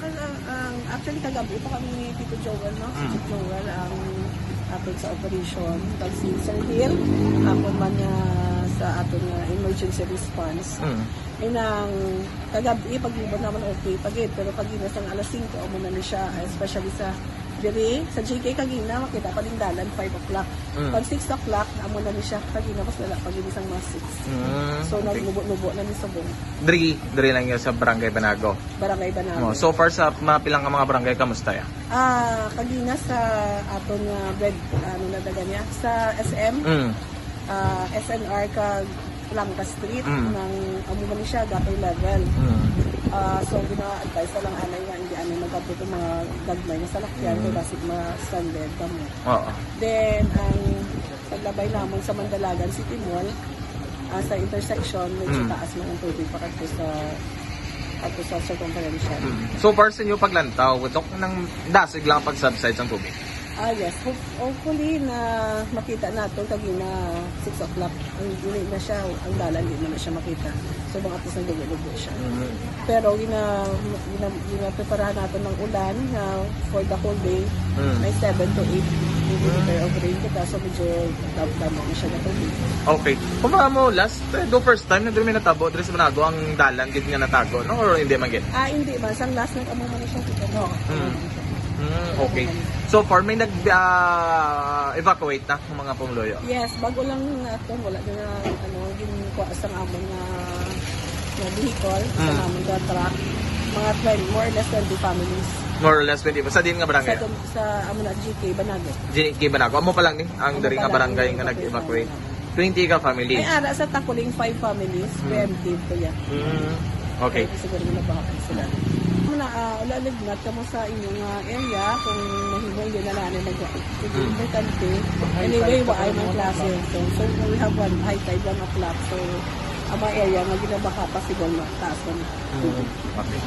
kasi ang actually kagabi pa kami ni Tito Joel, no? Si Mm. Tito Joel ang aton sa operation. Tapos si Sir Hill, hapon man niya sa aton nga emergency response. Mm. Yun ang kagabi, pag naman okay, pagid. Pero pag inasang alas 5, amo na ni siya, especially sa diri sa JK kagina makita pa din dalan 5 o'clock. Mm. Pag 6 o'clock amo na ni siya kagina mas wala pag isang mga 6. Mm. So nagnubo-nubo na ni sa buong Diri, diri lang yun sa Barangay Banago. barangay ba namin. Oh, so far sa mga pilang ka mga barangay, kamusta ya? Ah, kagina sa aton nga bread ano na daga niya sa SM, Mm. ah, SNR kag Langka Street Mm. nang amo ni siya gapay level. Mm. Ah, so gina-advise na lang anay nga hindi ano nagabot ang mga gagmay nga salakyan Mm. kay basig ma-stranded kamo. Oo. Then ang paglabay namon sa Mandalagan City Mall ah, sa intersection medyo Mm. taas na ang tubig pa kadto sa kadto sa circumferential. Mm. So far sa inyo paglantaw, ito nang dasig lang pag-subside ng tubig. Ah, yes. Hope, hopefully na makita nato kagina 6 o'clock. Ang dili na siya, ang dalan di na, na siya makita. So mga atos na dugo-dugo siya. Mm. Pero gina, gina, gina preparahan nato ng ulan na for the whole day. Mm. May 7 to 8 millimeter of rain kita. So medyo damo na siya na tubig. Okay. Kung baka mo last, eh, do first time na dumi natabo, diri sa Banago, ang dalan, gid nga natago, no? Or hindi man gid? Ah, hindi ba? Sang last nag amo man na siya kita. No. Mm. Mm, okay. So far, may nag-evacuate na ng mga pumuluyo. Yes, bago lang nato wala na ano, ginkuha sa amon nga na vehicle, sa Mm. amon nga truck. Mga 20, more or less 20 families. More or less 20 ba? Sa din nga Sa, barangay? dum- sa amon na GK, Banago. GK Banago. Amo pa lang ni, ang dari nga barangay yung nga evacuate nag-evacuate. namin. 20 ka family. Ay, ara sa Takuling, 5 families, Mm. preemptive ko yan. Mm, okay. Kaya siguro na baka sila. Muna, uh, ulalignat ka mo sa inyong uh, area kung mahimo yun na nanin nag importante. Anyway, wa ay ng klase. So, so we have one high tide, 1 o'clock. So, ang mga area nga ginabaka pa siguro mataas na. Mm, okay.